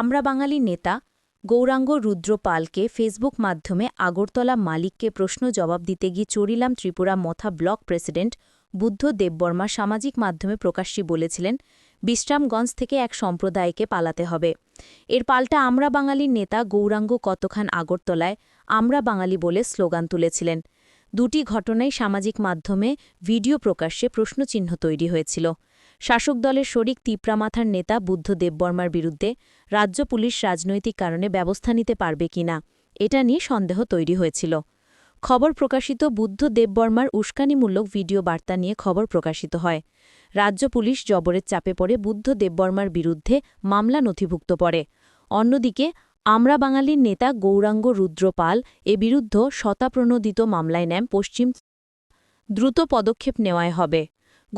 আমরা বাঙালি নেতা গৌরাঙ্গ রুদ্র পালকে ফেসবুক মাধ্যমে আগরতলা মালিককে প্রশ্ন জবাব দিতে গিয়ে চড়িলাম ত্রিপুরা মথা ব্লক প্রেসিডেন্ট বুদ্ধ দেববর্মা সামাজিক মাধ্যমে প্রকাশ্যে বলেছিলেন, বিশ্রামগঞ্জ থেকে এক সম্প্রদায়কে পালাতে হবে। এর পাল্টা আমরা বাঙালির নেতা গৌরাঙ্গ কতখান আগরতলায় আমরা বাঙালি বলে স্লোগান তুলেছিলেন। দুটি ঘটনায় সামাজিক মাধ্যমে ভিডিও প্রকাশ্যে প্রশ্নচিহ্ন তৈরি হয়েছিল। শাসক দলের শরিক তিপ্রামাথার নেতা বুদ্ধ দেববর্মার বিরুদ্ধে রাজ্য পুলিশ রাজনৈতিক কারণে ব্যবস্থা নিতে পারবে কিনা এটা নিয়ে সন্দেহ তৈরি হয়েছিল। খবর প্রকাশিত বুদ্ধ দেববর্মার উস্কানিমূলক ভিডিও বার্তা নিয়ে খবর প্রকাশিত হয়। রাজ্য পুলিশ জবরের চাপে পড়ে বুদ্ধ দেববর্মার বিরুদ্ধে মামলা নথিভুক্ত পড়ে। অন্যদিকে, আমরা বাঙালির নেতা গৌরাঙ্গ রুদ্রপাল এ বিরুদ্ধ শতাপ্রণোদিত মামলায় নেন পশ্চিম দ্রুত পদক্ষেপ নেওয়ায় হবে।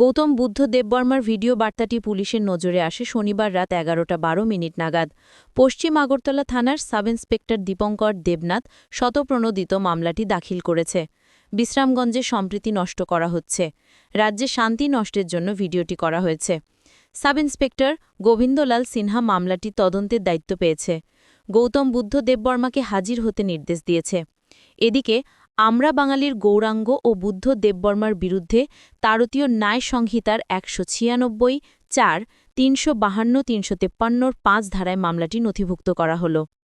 গৌতম বুদ্ধ দেববর্মার ভিডিও বার্তাটি পুলিশের নজরে আসে শনিবার রাত এগারোটা বারো মিনিট নাগাদ। পশ্চিম আগরতলা থানার সাব ইন্সপেক্টর দীপঙ্কর দেবনাথ শতপ্রণোদিত মামলাটি দাখিল করেছে। বিশ্রামগঞ্জে সম্প্রীতি নষ্ট করা হচ্ছে। রাজ্যে শান্তি নষ্টের জন্য ভিডিওটি করা হয়েছে। সাব ইন্সপেক্টর গোবিন্দলাল সিনহা মামলাটি তদন্তের দায়িত্ব পেয়েছে। গৌতম বুদ্ধ দেববর্মাকে হাজির হতে নির্দেশ দিয়েছে। এদিকে আমরা বাঙালির গৌরাঙ্গ ও বুদ্ধ দেববর্মার বিরুদ্ধে তারতীয় ন্যায় সংহিতার একশো ছিয়ানব্বই চার, তিনশো বাহান্ন, তিনশো তেপ্পান্নর পাঁচ ধারায় মামলাটি নথিভুক্ত করা হল।